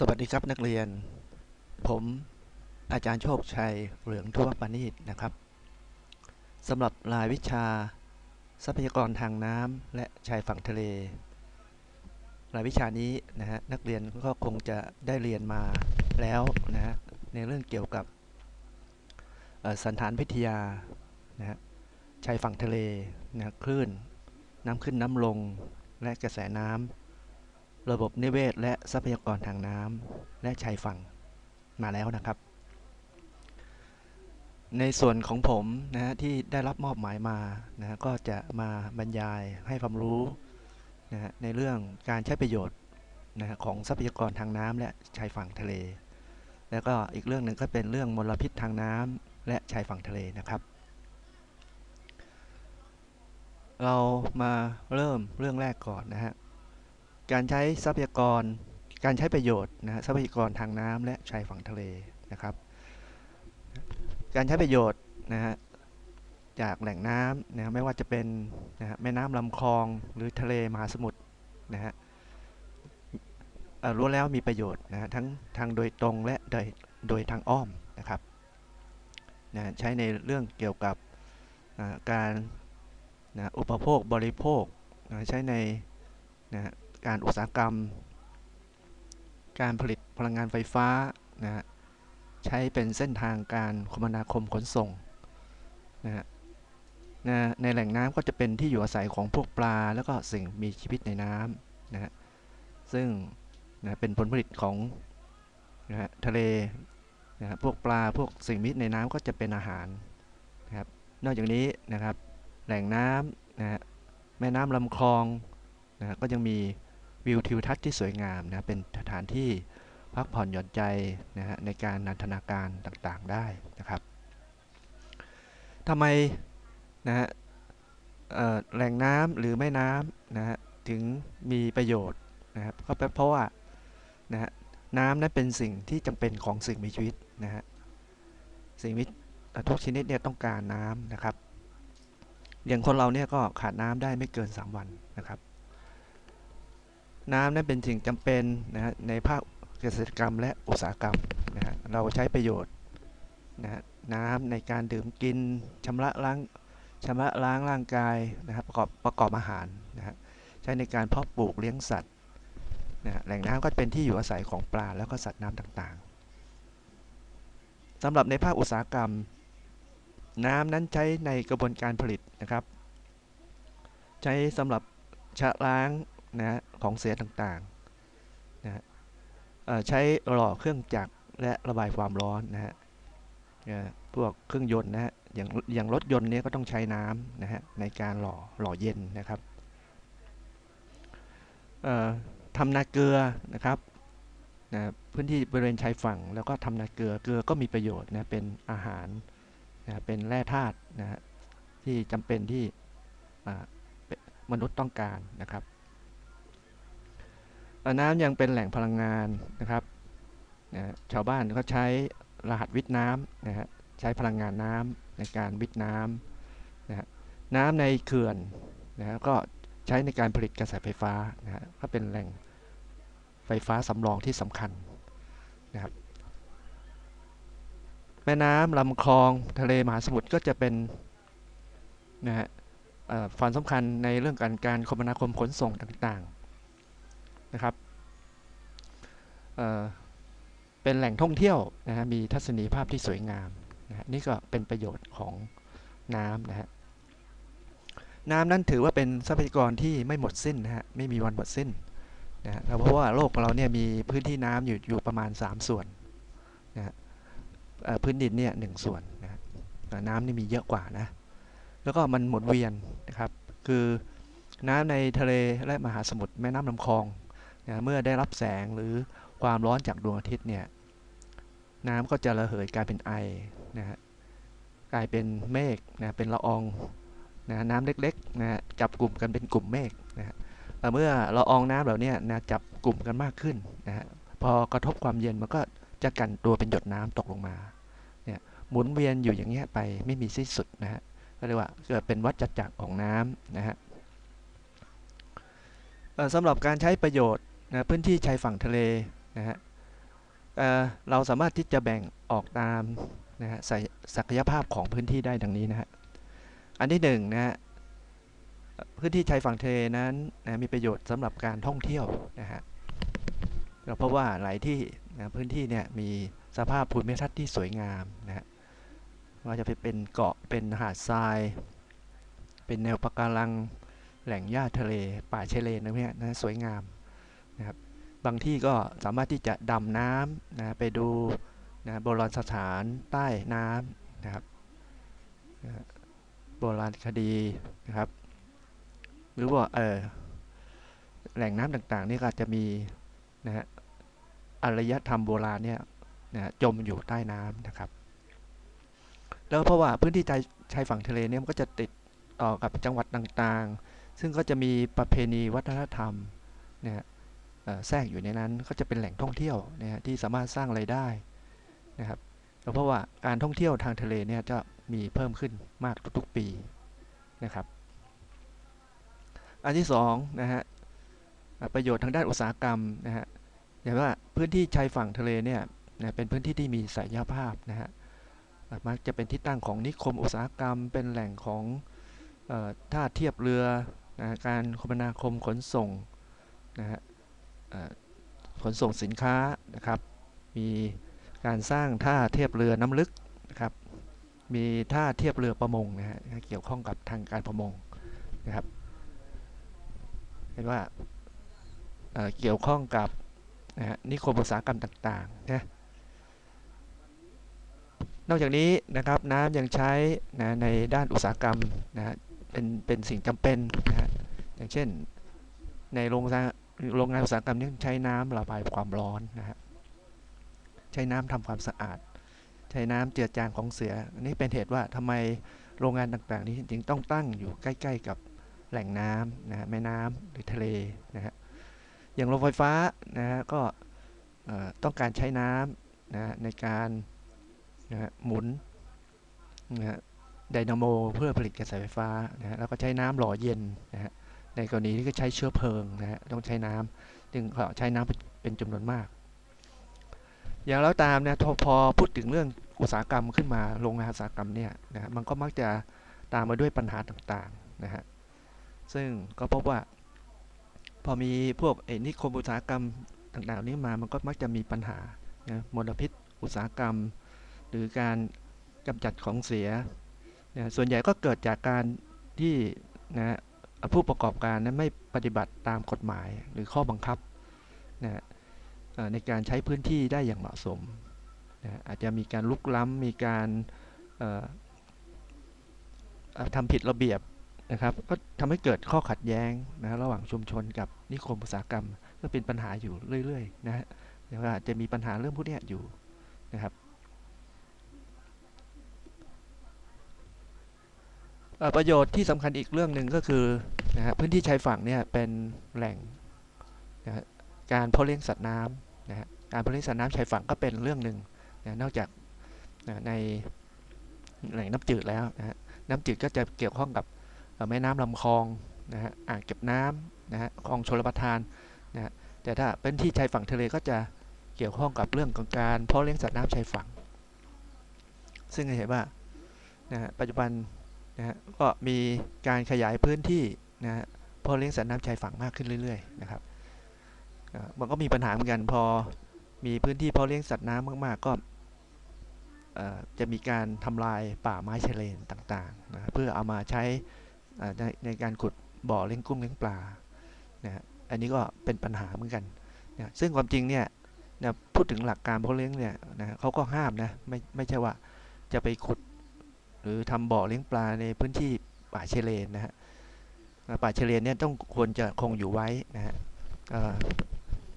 สวัสดีครับนักเรียน ผมอาจารย์โชคชัยเหลืองทวปานีตนะครับสำหรับรายวิชา ทรัพยากรทางน้ำและชายฝั่งทะเล รายวิชานี้นะฮะนักเรียนก็คงจะได้เรียนมาแล้วนะฮะในเรื่องเกี่ยวกับสันฐานวิทยานะฮะชายฝั่งทะเลนะคลื่น น้ำขึ้นน้ำลงและกระแสน้ำ ระบบนิเวศ และทรัพยากรทางน้ำและชายฝั่งมาแล้วนะครับ ในส่วนของผมนะฮะที่ได้รับมอบหมายมานะฮะก็จะมาบรรยายให้ความรู้นะฮะในเรื่องการใช้ประโยชน์นะฮะของทรัพยากรทางน้ำและชายฝั่งทะเล แล้วก็อีกเรื่องหนึ่งก็เป็นเรื่องมลพิษทางน้ำและชายฝั่งทะเลนะครับ เรามาเริ่มเรื่องแรกก่อนนะฮะ การใช้ทรัพยากร การใช้ประโยชน์นะทรัพยากรทางน้ำและชายฝั่งทะเลนะครับ การใช้ประโยชน์นะฮะจากแหล่งน้ำนะฮะไม่ว่าจะเป็นนะฮะแม่น้ำลำคลองหรือทะเลมหาสมุทรนะฮะรู้แล้วมีประโยชน์นะฮะทั้งทางโดยตรงและโดยโดยทางอ้อมนะครับนะฮะใช้ในเรื่องเกี่ยวกับอ่าการนะอุปโภคบริโภคนะใช้ในนะฮะ การอุตสาหกรรม การผลิตพลังงานไฟฟ้านะฮะใช้เป็นเส้นทางการคมนาคมขนส่งนะฮะนะในแหล่งน้ำก็จะเป็นที่อยู่อาศัยของพวกปลา แล้วก็สิ่งมีชีวิตในน้ำนะฮะซึ่งนะเป็นผลผลิตของนะฮะทะเลนะฮะพวกปลาพวกสิ่งมีชีวิตในน้ำก็จะเป็นอาหารนะครับนอกจากนี้นะครับแหล่งน้ำนะฮะแม่น้ำลำคลองนะฮะก็ยังมี วิวทิวทัศน์ที่สวยงามนะเป็นสถานที่พักผ่อนหย่อนใจนะฮะในการนันทนาการต่างๆได้นะครับทำไมนะฮะแหล่งน้ำหรือแม่น้ำนะฮะถึงมีประโยชน์นะครับก็เป็นเพราะว่านะฮะน้ำนั้นเป็นสิ่งที่จำเป็นของสิ่งมีชีวิตนะฮะสิ่งมีทุกชนิดเนี่ยต้องการน้ำนะครับ อย่างคนเราเนี่ยก็ขาดน้ำได้ไม่เกิน 3 วันนะครับ น้ำนั้นเป็นสิ่งจำเป็นนะฮะในภาคเกษตรกรรมและอุตสาหกรรมนะฮะเราใช้ประโยชน์นะฮะน้ำในการดื่มกินชำระล้างชำระล้างร่างกายนะครับประกอบประกอบอาหารนะฮะใช้ในการเพาะปลูกเลี้ยงสัตว์นะฮะแหล่งน้ำก็เป็นที่อยู่อาศัยของปลาแล้วก็สัตว์น้ำต่างๆสำหรับในภาคอุตสาหกรรม น้ำนั้นใช้ในกระบวนการผลิตนะครับ ใช้สำหรับชะล้าง นะของเสียต่างๆนะใช้หล่อเครื่องจักรและระบายความร้อนนะฮะพวกเครื่องยนต์นะฮะอย่างอย่างรถยนต์เนี้ยก็ต้องใช้น้ำนะฮะในการหล่อหล่อเย็นนะครับทำนาเกลือนะครับนะพื้นที่บริเวณชายฝั่งแล้วก็ทำนาเกลือเกลือก็มีประโยชน์นะเป็นอาหารนะเป็นแร่ธาตุนะฮะที่จำเป็นที่มนุษย์ต้องการนะครับ น้ำยังเป็นแหล่งพลังงานนะครับนะชาวบ้านก็ใช้รหัสวิทย์น้ำนะฮะใช้พลังงานน้ำในการวิทย์น้ำนะฮะน้ำในเขื่อนนะฮะก็ใช้ในการผลิตกระแสไฟฟ้านะฮะก็เป็นแหล่งไฟฟ้าสำรองที่สำคัญนะครับแม่น้ำลำคลองทะเลมหาสมุทรก็จะเป็นนะฮะความสำคัญในเรื่องการการคมนาคมขนส่งต่างๆ นะครับเเป็นแหล่งท่องเที่ยวนะฮะมีทัศนียภาพที่สวยงามนะนี่ก็เป็นประโยชน์ของน้ำนะฮะน้ำนั้นถือว่าเป็นทรัพยากรที่ไม่หมดสิ้นนะฮะไม่มีวันหมดสิ้นนะฮะเพราะว่าโลกของเราเนี่ยมีพื้นที่น้ำอยู่อยู่ประมาณ 3 ส่วนนะฮะพื้นดินเนี่ยหนึ่งส่วนนะฮะน้ำนี่มีเยอะกว่านะแล้วก็มันหมุนเวียนนะครับ คือน้ำในทะเลและมหาสมุทรแม่น้ำลำคลอง นะเมื่อได้รับแสงหรือความร้อนจากดวงอาทิตย์เนี่ยน้ำก็จะระเหยกลายเป็นไอนะฮะกลายเป็นเมฆนะเป็นละอองนะน้ำเล็กๆนะจับกลุ่มกันเป็นกลุ่มเมฆนะฮะแต่เมื่อละอองน้ำเหล่านี้นะจับกลุ่มกันมากขึ้นนะฮะพอกระทบความเย็นมันก็จะกันตัวเป็นหยดน้ำตกลงมาเนี่ยหมุนเวียนอยู่อย่างเงี้ยไปไม่มีสิ้นสุดนะฮะก็เรียกว่าเกิดเป็นวัฏจักรของน้ำนะฮะสำหรับการใช้ประโยชน์ นะพื้นที่ชายฝั่งทะเลนะฮะเเราสามารถที่จะแบ่งออกตามนะฮะศักยภาพของพื้นที่ได้ดังนี้นะฮะอันที่หนึ่งนะฮะพื้นที่ชายฝั่งทะเลนั้นนะมีประโยชน์สำหรับการท่องเที่ยวนะฮะเราเพราะว่าหลายที่นะพื้นที่เนี่ยมีสภาพภูมิทัศน์ที่สวยงามนะฮะว่าจะเป็นเกาะเป็นหาดทราย เป็นแนวปะการังแหล่งหญ้าทะเล ป่าชายเลนนะเนี่ยนะสวยงาม นะครับบางที่ก็สามารถที่จะดำน้ำนะไปดูนะโบราณสถานใต้น้ำนะครับนะโบราณคดีนะครับ หรือว่าเออแหล่งน้ำต่างๆนี่ก็จะมีนะฮะอารยธรรมโบราณเนี่ยนะจมอยู่ใต้น้ำนะครับ แล้วเพราะว่าพื้นที่ชายชายฝั่งทะเลเนี่ยมันก็จะติดต่อกับจังหวัดต่างๆ ซึ่งก็จะมีประเพณีวัฒนธรรมนะฮะ แทรกอยู่ในนั้นก็จะเป็นแหล่งท่องเที่ยวนะฮะที่สามารถสร้างไรายได้นะครับเพราะว่าการท่องเที่ยวทางทะเลเนี่ยจะมีเพิ่มขึ้นมากทุกๆปีนะครับ อันที่สองนะฮะประโยชน์ทางด้านอุตสาหกรรมนะฮะอย่างว่าพื้นที่ชายฝั่งทะเลเนี่ยนะเป็นพื้นที่ที่มีศักยภาพนะฮะมักจะเป็นที่ตั้งของนิคมอุตสาหกรรม เป็นแหล่งของออท่าเทียบเรือนะการคมนาคมขนส่งนะฮะ ขนส่งสินค้านะครับ มีการสร้างท่าเทียบเรือน้ำลึกนะครับ มีท่าเทียบเรือประมงนะฮะเกี่ยวข้องกับทางการประมงนะครับ เห็นว่าเเกี่ยวข้องกับนะฮะนิคมอุตสาหกรรมต่างๆนะนอกจากนี้นะครับน้ำยังใช้นะในด้านอุตสาหกรรมนะฮะเป็นเป็นสิ่งจำเป็นนะฮะอย่างเช่นในโรงงาน โรงงานอุตสาหกรรมนี่ใช้น้ำระบายความร้อนนะฮะใช้น้ำทำความสะอาด ใช้น้ำเจือจางของเสียอันนี้เป็นเหตุว่าทำไมโรงงานต่างๆ นี้จึงต้องตั้งอยู่ใกล้ ๆ กับแหล่งน้ำนะฮะแม่น้ำหรือทะเลนะฮะอย่างโรงไฟฟ้านะฮะก็ต้องการใช้น้ำนะฮะในการนะฮะหมุนนะฮะไดนาโมเพื่อผลิตกระแสไฟฟ้านะฮะแล้วก็ใช้น้ำหล่อเย็นนะฮะ ในกรณีที่ก็ใช้เชื้อเพลิงนะฮะต้องใช้น้ำจึงขาใช้น้ำเป็นเป็นจำนวนมาก อย่างแล้วตามนะพอพอพูดถึงเรื่องอุตสาหกรรมขึ้นมาโรงงานอุตสาหกรรมเนี่ยนะฮะมันก็มักจะตามมาด้วยปัญหาต่างๆนะฮะซึ่งก็พบว่า พอมีพวกไอ้นิคมอุตสาหกรรมต่างๆนี้มามันก็มักจะมีปัญหานะมลพิษอุตสาหกรรม หรือการกำจัดของเสียนะส่วนใหญ่ก็เกิดจากการที่นะ ผู้ประกอบการนั้นไม่ปฏิบัติตามกฎหมายหรือข้อบังคับนะในการใช้พื้นที่ได้อย่างเหมาะสมนะอาจจะมีการลุกล้ำมีการทำผิดระเบียบนะครับ ก็ทำให้เกิดข้อขัดแย้งนะระหว่างชุมชนกับนิคมอุตสาหกรรม ก็เป็นปัญหาอยู่เรื่อยๆนะฮะเดี๋ยวอาจจะมีปัญหาเรื่องพวกนี้อยู่นะครับ เอ่อ ประโยชน์ที่สำคัญอีกเรื่องหนึ่งก็คือนะฮะพื้นที่ชายฝั่งเนี่ยเป็นแหล่งนะฮะการเพาะเลี้ยงสัตว์น้ำนะฮะการเพาะเลี้ยงสัตว์น้ำชายฝั่งก็เป็นเรื่องหนึ่งนะนอกจากนะในแหล่งน้ำจืดแล้วนะฮะน้ำจืดก็จะเกี่ยวข้องกับแม่น้ำลำคลองนะฮะอ่างเก็บน้ำนะฮะคลองชลประทานนะฮะแต่ถ้าเป็นที่ชายฝั่งทะเลก็จะเกี่ยวข้องกับเรื่องของการเพาะเลี้ยงสัตว์น้ำชายฝั่ง ซึ่งเห็นว่านะฮะปัจจุบัน นะฮะก็มีการขยายพื้นที่นะฮะเพาะเลี้ยงสัตว์น้ำชายฝั่งมากขึ้นเรื่อยๆนะครับมันก็มีปัญหาเหมือนกันพอมีพื้นที่เพาะเลี้ยงสัตว์น้ำมากๆก็จะมีการทำลายป่าไม้ชายเลนต่างๆนะเพื่อเอามาใช้ในในการขุดบ่อเลี้ยงกุ้งเลี้ยงปลานะอันนี้ก็เป็นปัญหาเหมือนกันนะซึ่งความจริงเนี่ยนะพูดถึงหลักการเพาเลี้ยงเนี่ยนะเขาก็ห้ามนะไม่ไม่ใช่ว่าจะไปขุด หรือทำบ่อเลี้ยงปลาในพื้นที่ป่าเชเลนนะฮะอ่าป่าชเลนเนี่ยต้องควรจะคงอยู่ไว้นะฮะ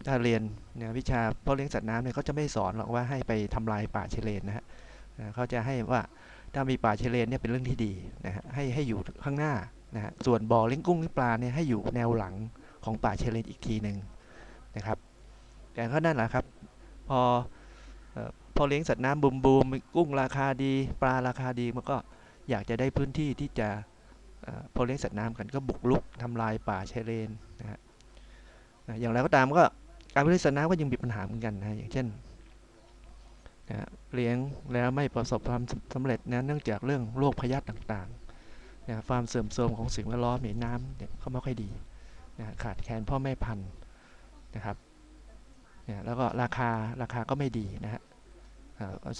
ถ้าเรียนเนี่ยวิชาเพาะเลี้ยงสัตว์น้ำเนี่ยเขาจะไม่สอนหรอกว่าให้ไปทำลายป่าเชเลนนะฮะเขาจะให้ว่าถ้ามีป่าเชเลนเนี่ยเป็นเรื่องที่ดีนะฮะให้ให้อยู่ข้างหน้านะฮะส่วนบ่อเลี้ยงกุ้งเลี้ยงปลาเนี่ยให้อยู่แนวหลังของป่าเชเลนอีกทีหนึ่งนะครับแต่ก็นั่นแหละครับ พอ พอเลี้ยงสัตว์น้ำบูมบูมกุ้งราคาดี ปลาราคาดีมันก็อยากจะได้พื้นที่ที่จะเอ่อเลี้ยงสัตว์น้ำกันก็บุกรุกทำลายป่าชายเลนนะฮะอย่างไรก็ตามก็การเลี้ยงสัตว์น้ำก็ยังมีปัญหาเหมือนกันนะอย่างเช่นนะเลี้ยงแล้วไม่ประสบความสำเร็จนะเนื่องจากเรื่องโรคพยาธิต่างๆนะความเสื่อมโทรมของสิ่งแวดล้อมในน้ำเนี่ยก็ไม่ค่อยดีนะขาดแคลนพ่อแม่พันธุ์นะครับนะแล้วก็ราคาราคาก็ไม่ดีนะฮะ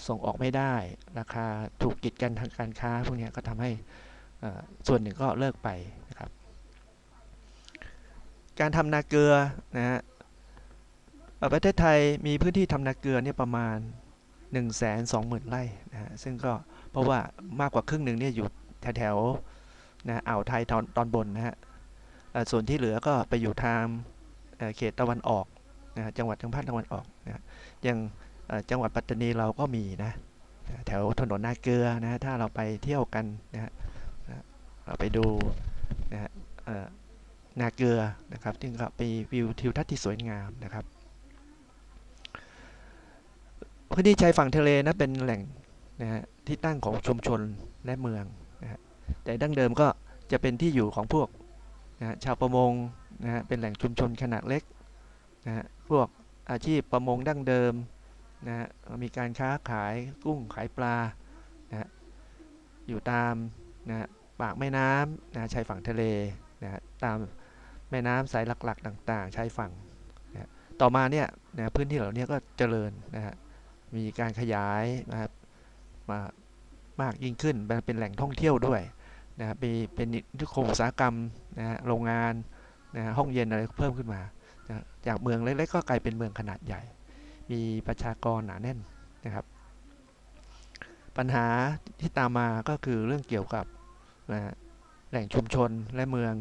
ส่งออกไม่ได้ ราคาถูกกีดกันทางการค้า พวกนี้ก็ทำให้ส่วนหนึ่งก็เลิกไปนะครับ การทำนาเกลือนะฮะประเทศไทยมีพื้นที่ทำนาเกลือเนี่ยประมาณ 1 2 0 0 0 0 ไร่นะฮะซึ่งก็เพราะว่ามากกว่าครึ่งหนึ่งเนี่ยอยู่แถวๆนะอ่าวไทยตอนตอนบนนะฮะส่วนที่เหลือก็ไปอยู่ทางเขตตะวันออกนะจังหวัดทางภาคตะวันออกนะอย่าง จังหวัดปัตตานีเราก็มีนะแถวถนนนาเกลือนะถ้าเราไปเที่ยวกันนะเราไปดูนะฮะนาเกลือนะครับซึ่งก็เป็นวิวทิวทัศน์ที่สวยงามนะครับพื้นที่ชายฝั่งทะเลนะเป็นแหล่งนะฮะที่ตั้งของชุมชนและเมืองนะฮะแต่ดั้งเดิมก็จะเป็นที่อยู่ของพวกนะชาวประมงนะฮะเป็นแหล่งชุมชนขนาดเล็กนะฮะพวกอาชีพประมงดั้งเดิม นะฮะมีการค้าขายกุ้งขายปลานะอยู่ตามนะปากแม่น้ำนะชายฝั่งทะเลนะตามแม่น้ำสายหลักๆ ต่างๆ ชายฝั่งนะต่อมาเนี่ยนะพื้นที่เหล่านี้ก็เจริญนะฮะมีการขยายนะครับมามากยิ่งขึ้นเป็นแหล่งท่องเที่ยวด้วยนะครับมีเป็นนิคมอุตสาหกรรมนะฮะโรงงานนะห้องเย็นอะไรเพิ่มขึ้นมานะจากเมืองเล็กๆก็กลายเป็นเมืองขนาดใหญ่ มีประชากรหนาแน่นนะครับ ปัญหาที่ตามมาก็คือเรื่องเกี่ยวกับนะแหล่งชุมชนและเมือง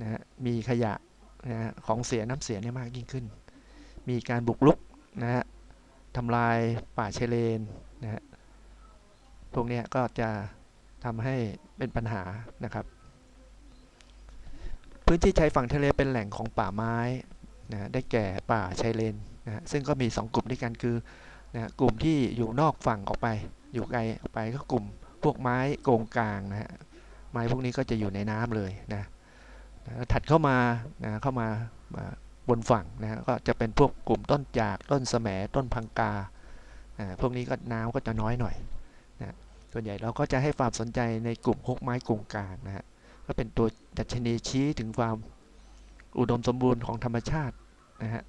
นะฮะมีขยะนะของเสียน้ำเสียเนี่ยมากยิ่งขึ้น มีการบุกรุกนะฮะทำลายป่าเชเลนนะฮะพวกนี้ก็จะทำให้เป็นปัญหานะครับ พื้นที่ชายฝั่งทะเลเป็นแหล่งของป่าไม้นะได้แก่ป่าชายเลน นะซึ่งก็มี 2 กลุ่มด้วยกันคือนะกลุ่มที่อยู่นอกฝั่งออกไป อยู่ไกลออกไปก็กลุ่มพวกไม้โกงกลางนะฮะไม้พวกนี้ก็จะอยู่ในน้ำเลยนะนะถัดเข้ามานะเข้ามาบนฝั่งนะก็จะเป็นพวกกลุ่มต้นจากต้นแสมต้นพังกาพวกนี้ก็น้ำก็จะน้อยหน่อยนะส่วนใหญ่เราก็จะให้ความสนใจในกลุ่มฮกไม้กงกลางนะฮะก็เป็นตัวดัชนีชี้ถึงความอุดมสมบูรณ์ของธรรมชาตินะฮะ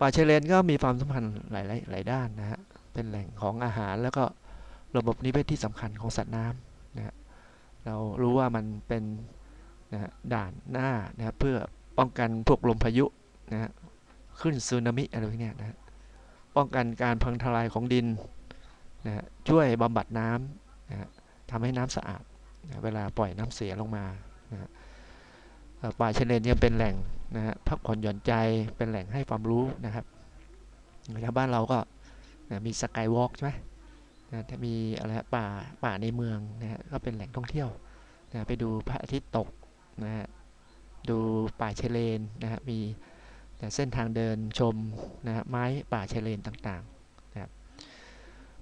ป่าเชเลนก็มีความสัมพันธ์หลายหลายด้านนะฮะ เป็นแหล่งของอาหารแล้วก็ระบบนิเวศที่สำคัญของสัตว์น้ำนะฮะ เรารู้ว่ามันเป็นนะด่านหน้านะเพื่อป้องกันพวกลมพายุนะฮะขึ้นสึนามิอะไรพวกนี้นะฮะป้องกันการพังทลายของดินนะฮะช่วยบำบัดน้ำนะฮะทำให้น้ำสะอาดนะเวลาปล่อยน้ำเสียลงมานะฮะป่าเชเลนยังเป็นแหล่ง นะฮะพักผ่อนหย่อนใจเป็นแหล่งให้ความรู้นะครับชาวบ้านเราก็นะมีสกายวอล์กใช่ไหมนะถ้ามีอะไรป่าป่าในเมืองนะฮะก็เป็นแหล่งท่องเที่ยวนะไปดูพระอาทิตย์ตกนะฮะดูป่าเชเลนนะฮะมีเส้นทางเดินชมนะฮะไม้ป่าเชเลนต่างๆนะครับ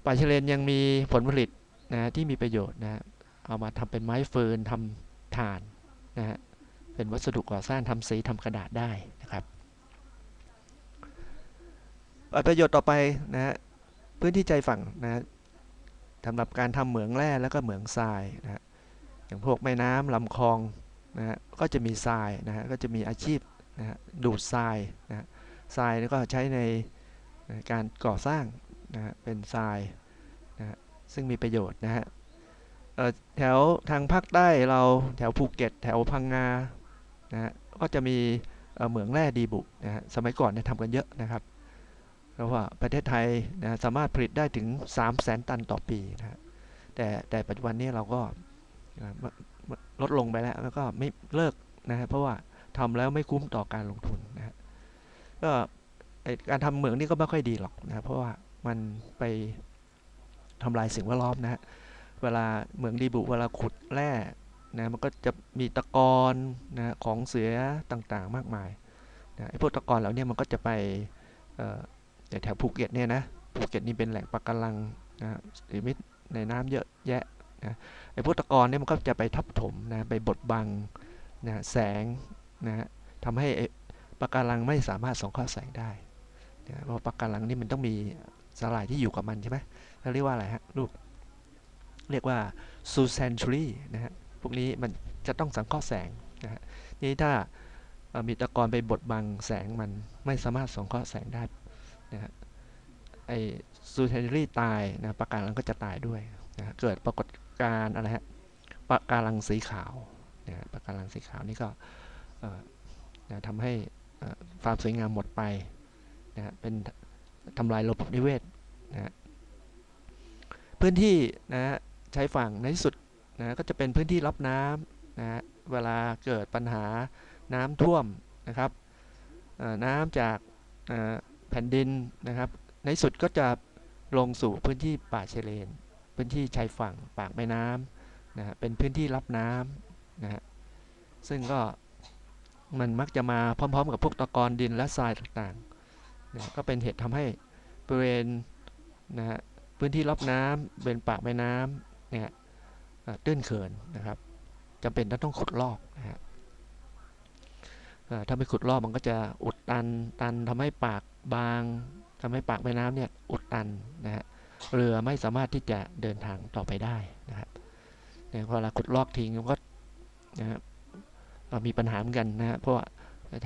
ป่าเชเลนยังมีผลผลิตนะที่มีประโยชน์นะเอามาทำเป็นไม้เฟิร์นทำถ่านนะฮะ เป็นวัสดุก่อสร้างทำสีทำกระดาษได้นะครับ ประโยชน์ต่อไปนะฮะพื้นที่ใจฝั่งนะสำหรับการทำเหมืองแร่แล้วก็เหมืองทรายนะอย่างพวกแม่น้ำลำคลองนะฮะก็จะมีทรายนะฮะก็จะมีอาชีพนะฮะดูดทรายนะทรายก็ใช้ในการก่อสร้างนะฮะเป็นทรายนะฮะซึ่งมีประโยชน์นะฮะแถวทางภาคใต้เราแถวภูเก็ต แถวพังงา นะฮะก็จะมีเหมืองแร่ดีบุกนะฮะสมัยก่อนเนี่ยทำกันเยอะนะครับเพราะว่าประเทศไทยนะสามารถผลิตได้ถึง 3 0 0แสนตันต่อปีนะแต่แต่ปัจจุบันนี้เราก็ลดลงไปแล้วแล้วก็ไม่เลิกนะฮะเพราะว่าทำแล้วไม่คุ้มต่อการลงทุนนะฮะก็การทำเหมืองนี่ก็ไม่ค่อยดีหรอกนะเพราะว่ามันไปทำลายสิ่งแวดล้อมนะฮะเวลาเหมืองดีบุเวลาขุดแร่ นะมันก็จะมีตะกอนนะของเสือต่างๆมากมายนะไอ้พวกตะกอนเหล่านี้มันก็จะไปแถวภูเก็ตเนี่ยนะภูเก็ตนี่เป็นแหล่งปะการังนะหรือมิในน้ำเยอะแยะนะไอ้พวกตะกอนเนี่ยมันก็จะไปทับถมนะไปบดบังนะแสงนะทำให้ปะการังไม่สามารถส่องเข้าแสงได้นะเพราะปะการังนี่มันต้องมีสาหร่ายที่อยู่กับมันใช่ไหมเราเรียกว่าอะไรฮะลูก เรียกว่าซูเซนชูรีนะฮะ พวกนี้มันจะต้องสังเคราะห์แสงนะฮะนี่ถ้ามีตะกอนไปบดบังแสงมันไม่สามารถสังเคราะห์แสงได้นะฮะไอซูเซนรีตายนะปะการังก็จะตายด้วยนะฮะเกิดปรากฏการอะไรฮะปะการังสีขาวนะฮะปะการังสีขาวนี่ก็นะทำให้ความสวยงามหมดไปนะฮะเป็นทำลายระบบนิเวศนะฮะพื้นที่นะฮะใช้ฝั่งในที่สุด นะก็จะเป็นพื้นที่รับน้ำนะเวลาเกิดปัญหาน้ำท่วมนะครับน้ำจากแผ่นดินนะครับ ในสุดก็จะลงสู่พื้นที่ป่าเชเลน พื้นที่ชายฝั่งปากแม่น้ำนะฮะเป็นพื้นที่รับน้ำนะฮะซึ่งก็มันมักจะมาพร้อม ๆ กับพวกตะกอนดินและทรายต่างๆนะก็เป็นเหตุทำให้บริเวณนะฮะพื้นที่รับน้ำเป็นปากแม่น้ำเนี่ย ตื้นเขินนะครับจำเป็นต้องขุดลอกนะฮะเอ่อถ้าไม่ขุดลอกมันก็จะอุดตันตันทำให้ปากบางทำให้ปากแม่น้ำเนี่ยอุดตันนะฮะเรือไม่สามารถที่จะเดินทางต่อไปได้นะครับเนี่ยพอเราขุดลอกทิ้งมันก็นะครับมีปัญหาเหมือนกันนะฮะเพราะว่า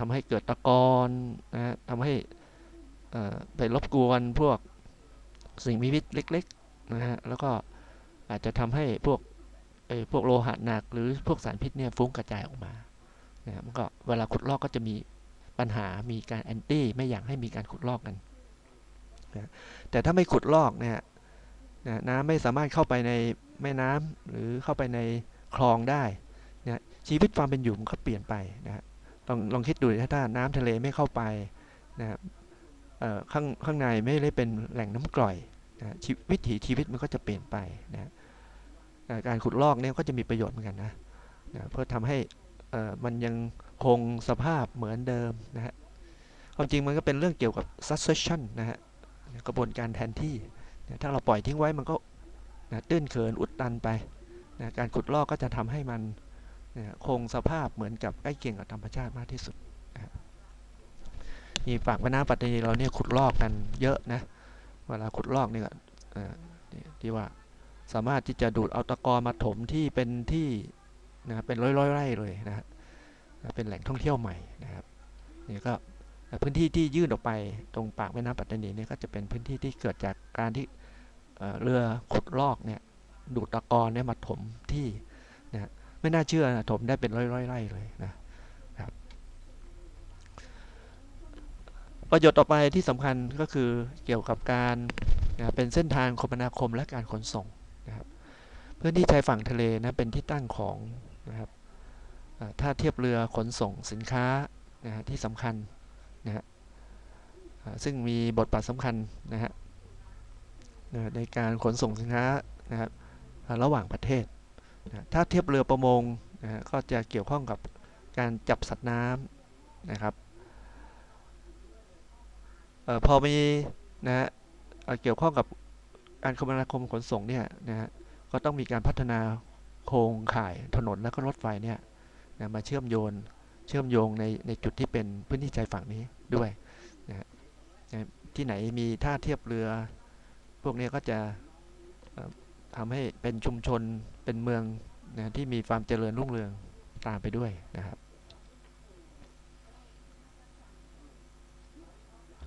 ทำให้เกิดตะกอนนะฮะทำให้เอ่อไปรบกวนพวกสิ่งมีชีวิตเล็กๆนะฮะแล้วก็อาจจะทำให้พวก อ้พวกโลหะหนักหรือพวกสารพิษเนี่ยฟุ้งกระจายออกมานะมันก็เวลาขุดลอกก็จะมีปัญหามีการแอนตี้ไม่อยากให้มีการขุดลอกกันนะแต่ถ้าไม่ขุดลอกเนี่ยนะน้ำไม่สามารถเข้าไปในแม่น้ำหรือเข้าไปในคลองได้นะชีวิตความเป็นอยู่มันก็เปลี่ยนไปนะลองลองคิดดูถ้าถ้าน้ำทะเลไม่เข้าไปนะครับข้างข้างในไม่ได้เป็นแหล่งน้ำกร่อยนะวิถีชีวิตมันก็จะเปลี่ยนไปนะ การขุดลอกเนี่ยก็จะมีประโยชน์เหมือนกันนะนะเพื่อทำให้มันยังคงสภาพเหมือนเดิมนะฮะความจริงมันก็เป็นเรื่องเกี่ยวกับ succession นะฮะกระบวนการแทนที่นะถ้าเราปล่อยทิ้งไว้มันก็นะตื้นเขินอุดตันไปนะการขุดลอกก็จะทำให้มันนะคงสภาพเหมือนกับใกล้เคียงกับธรรมชาติมากที่สุดนะมีปากแม่น้ำปัตตานีเราเนี่ยขุดลอกกันเยอะนะเวลาขุดลอกนี่ยเอ่อเนี่ยที่ว่า สามารถที่จะดูดเอาตะกอนมาถมที่เป็นที่นะครับเป็นร้อยๆไร่เลยนะฮะนะเป็นแหล่งท่องเที่ยวใหม่นะครับนี่ก็พื้นที่ที่ยื่นออกไปตรงปากแม่น้ำปัตตานีเนี่ยก็จะเป็นพื้นที่ที่เกิดจากการที่เเรือขุดลอกเนี่ยดูดตะกอนเนี่ยมาถมที่นะไม่น่าเชื่อนะถมได้เป็นร้อยๆไร่เลยนะครับประโยชน์ต่อไปที่สำคัญก็คือเกี่ยวกับการนะเป็นเส้นทางคมนาคมและการขนส่ง พื้นที่ชายฝั่งทะเลนะเป็นที่ตั้งของนะครับท่าเทียบเรือขนส่งสินค้านะฮะที่สำคัญนะฮะซึ่งมีบทบาทสำคัญนะฮะในการขนส่งสินค้านะครับระหว่างประเทศนะถ้าเทียบเรือประมงนะก็จะเกี่ยวข้องกับการจับสัตว์น้ำนะครับออพอมีนะฮะเเกี่ยวข้องกับการคมนาคมขนส่งเนี่ยนะฮะ ก็ต้องมีการพัฒนาโครงข่ายถนนและก็รถไฟเนี่ยนะมาเชื่อมโยนเชื่อมโยงในในจุดที่เป็นพื้นที่ชายฝั่งนี้ด้วยนะฮะนะที่ไหนมีท่าเทียบเรือ พวกนี้ก็จะเอ่อทำให้เป็นชุมชนเป็นเมืองนะที่มีความเจริญรุ่งเรืองตามไปด้วยนะครับ